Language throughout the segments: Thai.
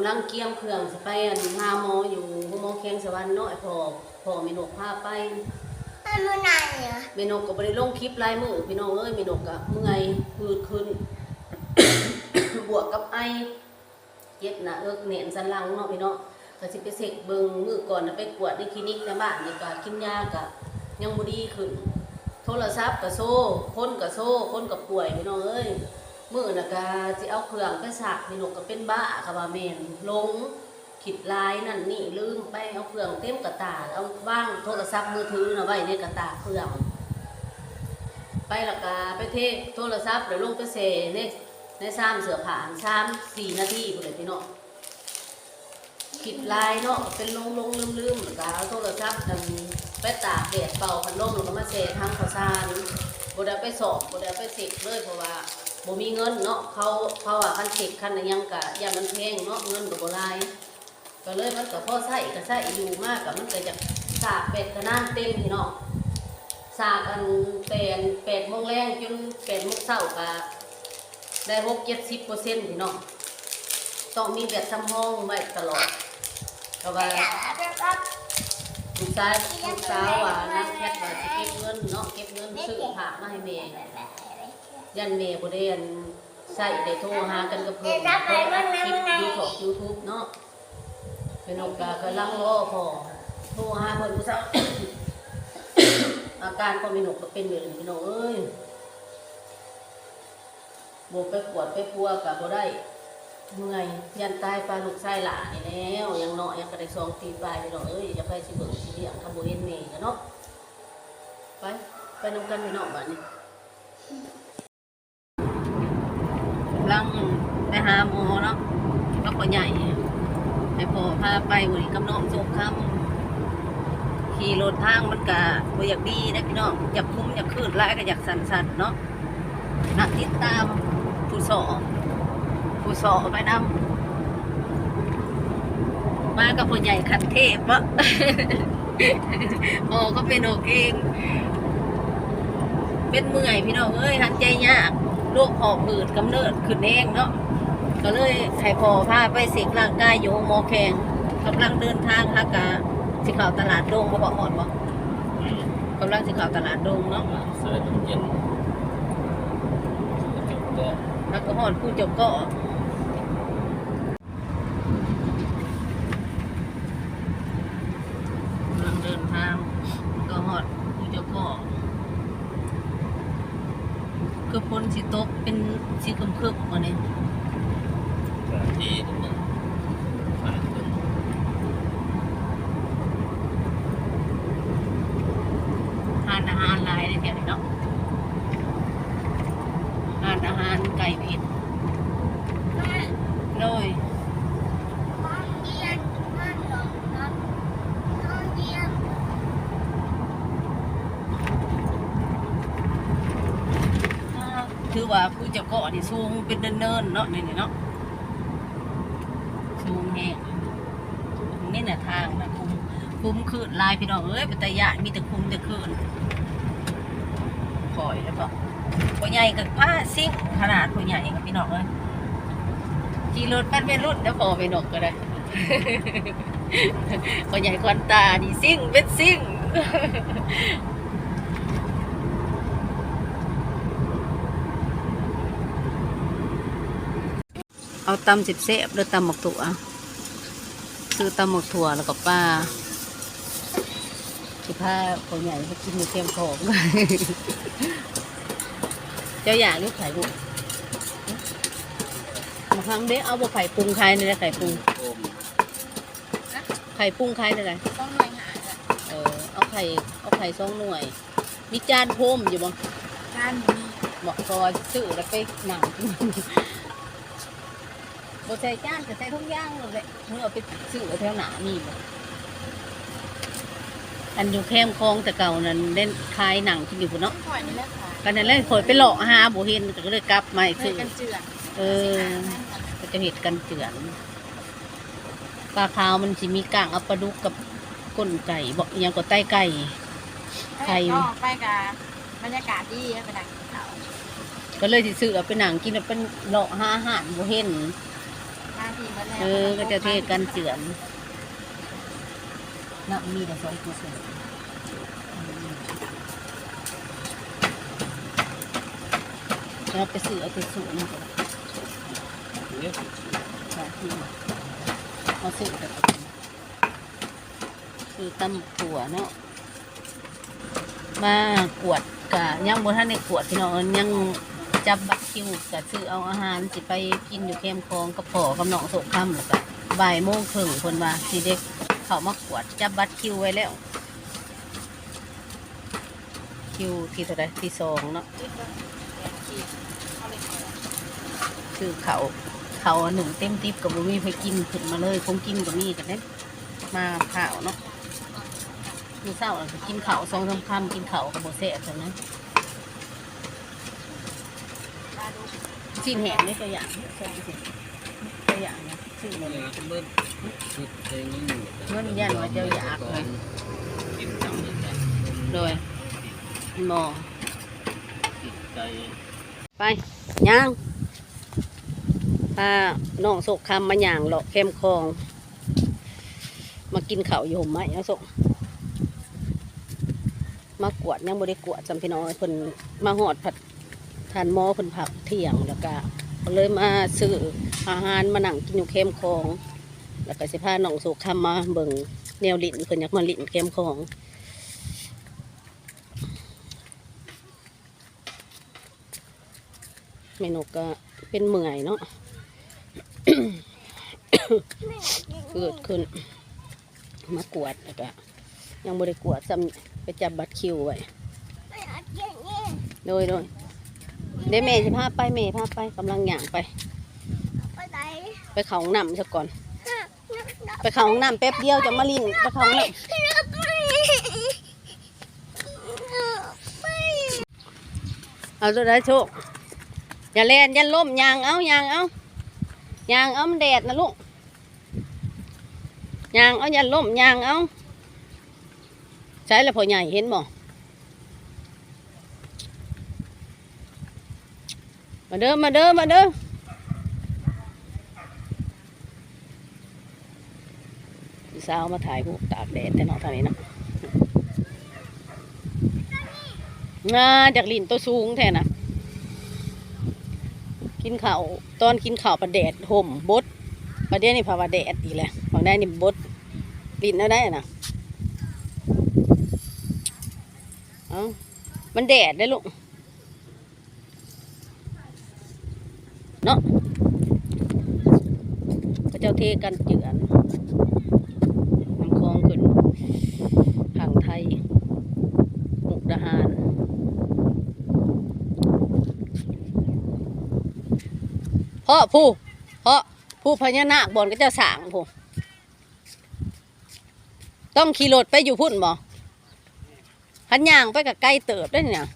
ำลังเกี่ยมเครื่องสไปอันหาหมออยู่หมอเคียงสวรรค์เนาะไอ้พ่อพ่อมีนกพาไปมันมันนานเหรอเมนกก็บ่ได้ลงคลิปลายมือพี่น้องเอ้ยเมนกก็เมื่อยพืดขึ้น บวกกับไอเย็บหน้าเอิกเหน็นสันหลังเนาะพี่น้องก็สิไปเสกเบิ่งมือก่อนนะไปกวดในคลินิกในบ้านนี่ก็กินยาก็ยังบ่ดีขึ้น โทรศัพท์ก็โซ่คนก็โซ่คนก็ป่วยพี่น้องเอ้ย มือน่ะก็สิเอาเครื่องไปสักพี่นกก็เป็นบ้าก็ว่าแม่นลงผิดลายนั่นนี่ลืมไปเอาเครื่องเต็มกระตาเอาว่างโทรศัพท์มือถือน่ะไว้ในกระตาเครื่อง ไปละกาไปเทศโทรศัพท์เดี๋ยวลงไปเซในในซ้ำเสือผ่านซ้ำสี่นาทีเลยพี่น้องคิดลายเนาะเป็นลงลงลืมลืมแล้วก็เอาโทรศัพท์กันไปตากแดดเป่าพัดลมล้วก็มาเซทางข้าวสารบ่ได้ไปสอบบ่ได้ไปเสกเลยเพราะว่า บ่มีเงินเนาะเขาเขาว่าคันเสกคันอะไรยังกะยามันแพงเนาะเงินก็บ่หลายก็เลยมันก็พอใช้ก็ใช้อยู่มากกับมันก็จะสากเป็ดกระนานเต็มพี่น้องสากอันเป็นแปดโมงแรงจนแปดโมงเช้าก็ได้หกเจ็ดสิบเปอร์เซ็นต์พี่น้องต้องมีแบบทำห้องไว้ตลอดเพราะว่า ชายลูกสาวว่านักแคทว่าจะเก็บเงินเนาะเก็บเงินซื้อผ้ามาให้แม่ยันแม่บ่ได้อันใส่ได้โทรหากันกับเพิ่นเพิ่นอัดคลิปยูทูบยูทูบเนาะเป็นโอกาสกำลังรอพอโทรหาเพิ่นผู้สาวอาการก็มีหนกก็เป็นอย่างนี้พี่น้องเอ้ยโบไปปวดไปปัวกับโบได้ เมื่อยยันตายปลาลูกไส้หลานี่แล้วยังเนาะยังกระได้สองตีปลายพี่น้องเอ้ยจะไปสิเบิ่งสิเลี้ยงทำโบเห็นเมย์กันเนาะไปไปนำกันพี่น้องบ้านนี้ลังไปหาหมอเนาะแล้วก็ใหญ่ให้พ่อพาไปวันนี้กับน้องสงคำขี่รถทางมันก็บ่อยากดีนะพี่น้องอยากคุ้มอยากคืนร้ายก็อยากสั่นๆเนาะนักติดตามผู้สอ ผู้สอไปนำมากับผู้ใหญ่ขันเทพวะโอ้ก็เป็นโอเคงเป็นเมื่อยพี่น้องเอ้ยหันใจยากโรคหอบหืดกำเนิดขึ้นเองเนาะก็เลยให้พอพาไปเสกร่างกายอยู่หมอแข่งกำลังเดินทางฮักกะสิเข้าตลาดดงบ่บอกหอดบ่กำลังสิเข้าตลาดดงเนาะเสื้อน้ำเย็นก็แล้วก็หอดผู้เจบก็กำลังเดินทางก็หอดผู้เจบก็คือพ้นสิตกเป็นสีครึมๆมาเนี่ย สถานที่นิดหนึงผ่านขึ้น ทานอาหารหลายเลยแถวนี้เนาะทานอาหาร ไก่เผ็ดเลยน้องเดียนน้องหลงน้องน้องเดียนถือว่าผู้เจ้าเกาะนี่สูงเป็นเนินๆเนาะนี่นี่เนาะสูงแห้งนี่น่ะทางนะคุ้มคุ้มคืนลายพี่น้องเอ้ยเป็นตะยะมีแต่คุ้มแต่คืนคอยแล้วก็ ผู้ใหญ่กับผ้าซิ่งขนาดผู้ใหญ่กับพี่น้องเอ้ยขี่รถเป็นเป็นรุ่นแล้วพอไปนกก็ได้ผู้ใหญ่ควันตานี่ซิ่งเป็นซิ่งเอาตำสิบเสบหรือตำหมกถั่วซื้อตำหมกถั่วแล้วก็ปลาสิผ้าตัวใหญ่ไปกินในเค็มของ จ้าอยากลูกไข่บุกมาครั้งเด้เอาบะไข่ปรุงไข่ในไข่ปรุงโอ้มไข่ปรุงไข่ในไรต้องหน่วยหาจ้ะเออเอาไข่เอาไข่สองหน่วย มีจานโพมอยู่บ่ด้านนี้บอกซอยซื้อแล้วไปหนังบใส่จานก็ใส่ทุกอย่างเลยแหละเมื่อเอาไปซื้อแถวหนานี่บ่อันอยู่แคมคลองแต่เก่านั้นเล่นคายหนังที่อยู่พุ่นเนาะข่อยนี่แหละค่ะ กันนั้นเลยคอยไปหลอกหาบ่เห็นก็เลยกลับมาอีกเพื่ซื้ออกันเจือนเออ ก็จะเห็ดกันเจือนปลาขาวมันสิมีกางเอาปลาดุกกับก้นไก่บอกอหยังก็ใต้ไก่ ไข่ ก็ไปกับบรรยากาศดีไปดักเขาก็เลยสิซื้อเอาไปหนังกินแล้วเป็นหลอกหาอาหารบ่เห็นมาพเออ ก็จะเทกันเจือนน้ำมีแต่สองตัว เสือแล้วไปซื้อเอาไปสูงเนี่ยสาที่เอาซื้อแบบคือตำถั่วเนาะมากวดกะยังบ่ทันได้กวดพี่น้องยังจับบัตรคิวกะซื้อเอาอาหารสิไปกินอยู่เข้มคลองกับพ่อกับน้องโสกค่ำแล้วก็บ่ายโมงครึ่งเพิ่นว่าสิเด็กเขามากวดจับบัตรคิวไว้แล้ว คิวที่เท่าไรที่สองเนาะ คือเขาเขาหนึ่งเต็มติบกับบุมีไปกินขึ้นมาเลยคงกินกับมี่กันเน้นมาข่าวเนาะมีเศร้าแล้วก็กินเขาสองสามคำกินเขากับโบเซ่บนะชิ้นแห้งนี่ตัวอย่างตัวอย่างนะชื่อมัมันเบิ้ลชุดเพลงนี้องยันว่าเจ้าอยากนะกินจำเลยโดยหมอไปย่าง พาน้องโศกคำมาย่างเลาะเข้มคลอง มากินข้าวอยู่ห่มไหมน้องโศกมากวดยังบริกวดจำพี่น้องเพิ่นมาหอดผัดทานหมอเพิ่นผักเที่ยงแล้วก็เลยมาซื้ออาหารมาหนังกินอยู่เข้มคลอง แล้วก็สิพาน้องโศกคำมาเบิ่งแนวลิ้นเพิ่นอยากมาลิ้นเข้มคลองเมนูก็เป็นเมื่อยเนาะ เกิดขึ้น มากวดแล้วก็ยังบริกวดซ้ำไปจับบัตรคิวไว้โดยโดยเดี๋ยวเมย์จะพาไปเมย์พาไปกำลังหย่างไป ไปไปเขาห้องน้ำซะก่อน ไปเขาห้องน้ำแป๊บเดียวจะมาลินไปเขาห้องน้ำเอาตัวได้โชคอย่าแล่นอย่าล้มยางเอายางเอา ยางเอามันแดดนะลูกยางเอาอย่าล้มยางเอาใช้แล้วพอใหญ่เห็นบ่มาเด้อมาเด้อมาเด้อสาวมาถ่ายรูปตากแดดแต่นาะทางนี้นะน่าจากลินตัวสูงแท้นะ กินข้าวตอนกินข้าวประแดดห่มบดประเดี๋ยวนี่ภาวะแดดอีกแล้วฝั่งได้นี่บดลินเอาได้นะเอ้ามันแดดได้ลูกเนาะพระเจ้าเทกันเจือนน้ำคลองขึ้นทางไทยมุกดาหาร พ่อผู้พ่อผู้พญานาคบอนก็จะสางผู้ต้องขี่รถไปอยู่พุ่นบ่พันยางไปกับไกลเติบได้เนี่ย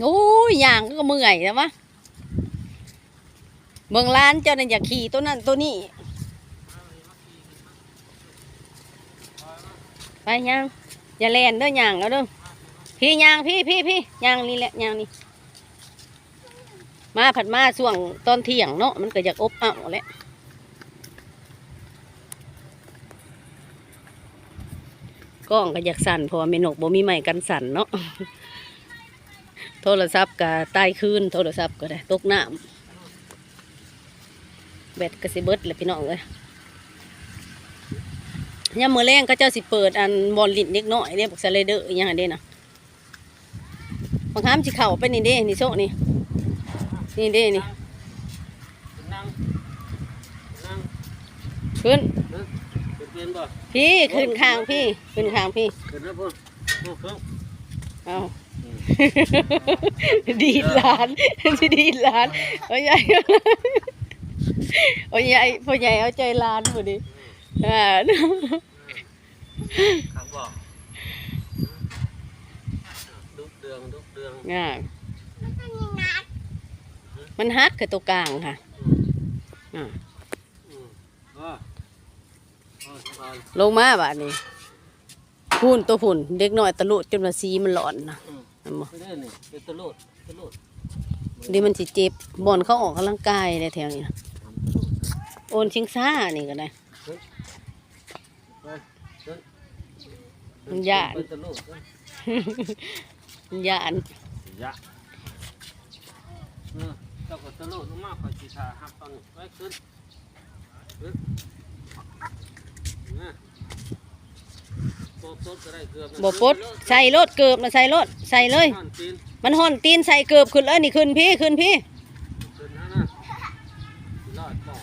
โอ้ยยางก็เมื่อยแล้ววะเมืองล้านเจ้านั่นอยากขี่ตัวนั้นตัวนี้ไปย่างอย่าแลนเด้อย่างเอาเด้อพี่ย่างพี่พี่พี่ย่างนี่แหละย่างนี่ มาผัดมาช่วงตอนเที่ยงเนาะมันก็อยากอบอ้าวแหล้วกล้องก็อยากสั่นเพราะว่าเมนกบ่มีไม้กันสั่นเนาะโทรศัพท์ก็ใต้คืนโทรศัพท์ก็ได้ตกน้ำแบตก็สิเบิดแหละพี่น้องเลยยามมื้อแรงก็เจ้าสิเปิดอันบอลลินเล็กน้อยเนี่ยบอกสไลเดอร์อย่างนั้นเด้นะบางครั้งสิเข้าไปนี่เด้นี่โซะนี่ นี่เด้นี่นั่งนั่งขึ้นเป็นเพื่อนบ่พี่ขึ้นข้างพี่ขึ้นข้างพี่เกิดแล้วพ่อพ่อเพิ่งเอาดีดหลานดีดหลานพ่อใหญ่พ่อใหญ่พ่อใหญ่เอาใจหลานหมดดิอ่าครับบอกดุกเดืองดุกเดืองอ่ามันก็มีนัด มันฮักกับตัวกลางค่ะอ่าอืมอ๋ออ๋อสบายลงมาบาดนี้พุ่นตัวพุ่นเด็กน้อยตะลุจนมาซีมันหลอนนะอืมเห็นบ่ไม่ได้นี่เป็นตะโลดตะโลดเดีมันสิเจ็บบอนเขาออกกำลังกายในแถวนี้นะทำตะโลดโอนชิงซ่านี่ก็ได้ไปเดินมันย่านไปตะลุกเดินย่านยะเออเจ้าก็ตะลุกลงมาคอยสิทาหับตอนนี้ไปขึ้นขึ้นนะโต๊ะโต๊ะก็ได้เกือบนะบ่ปลดใส่รถเกือบนะใส่รถใส่เลย ท่อนตีนมันห่อนตีนใส่เกือบขึ้นเลยนี่ขึ้นพี่ขึ้นพี่ ขึ้นนะนะรอดป่อ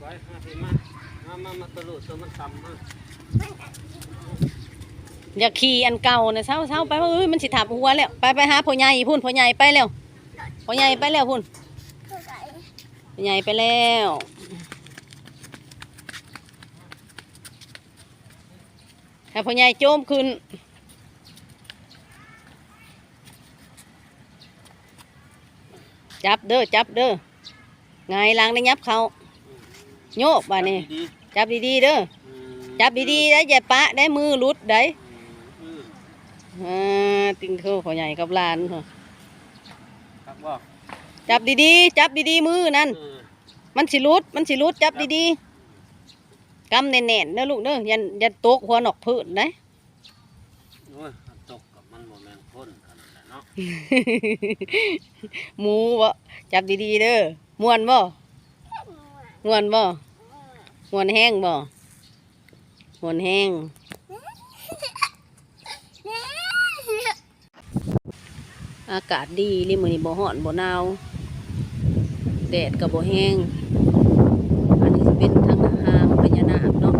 ไปมาพี่มามามามาตะลุกตัวมันต่ำมาอย่าขี่อันเก่านะเช้าเช้าไปว่าเอ้ยมันสิถับหัวแล้ว ไปไปหาพ่อใหญ่พุ่นพ่อใหญ่ไปแล้ว พ่อใหญ่ไปแล้วพุ่นคือไก่พ่อใหญ่ไปแล้วถ้าพ่อใหญ่โจมขึ้นจับเด้อจับเด้อไงายหลังได้ยับเขาโยกบ่านี่ดีจับดีๆเด้อๆอืมจับดีๆได้อย่าปะได้มือหลุดได้อืมอ่าติงเคือพ่อใหญ่กับหลานเหรอครับ ว่าจับดีๆ จับดีๆมือนั่น เออมันสิหลุด มันสิหลุดจับดีๆกำแน่นๆเด้อลูกเด้อยันยันตกหัวหนอกพื้นนะ โอ้ยตกกับมันโมเมนพ่นขนาดนั้นเนาะหมูบ่จับดีๆเด้อม่วนบ่ม่วนบ่ม่วนแห้งบ่ม่วนแห้ง อากาศดีลิมือนี้บ่ร้อนบ่หนาวแดดก็บ่แห้ง อันนี้เป็นทางหางพญานาคเนาะ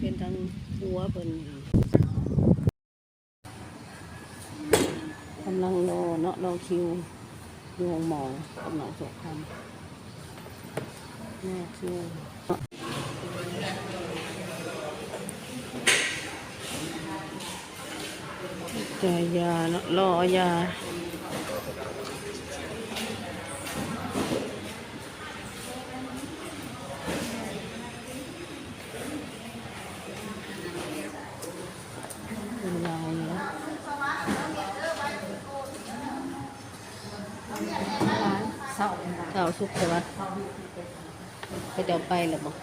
เป็นทางหัวเพิ่นกำลังรอเนาะรอคิวอยู่ห้องหมอกำลังสกคำรอคิว จ่ายยาเนาะรอยาเป็นเราเนาะเสาวสุกใช่ปะไปเดี๋ยวไปแล้วบอก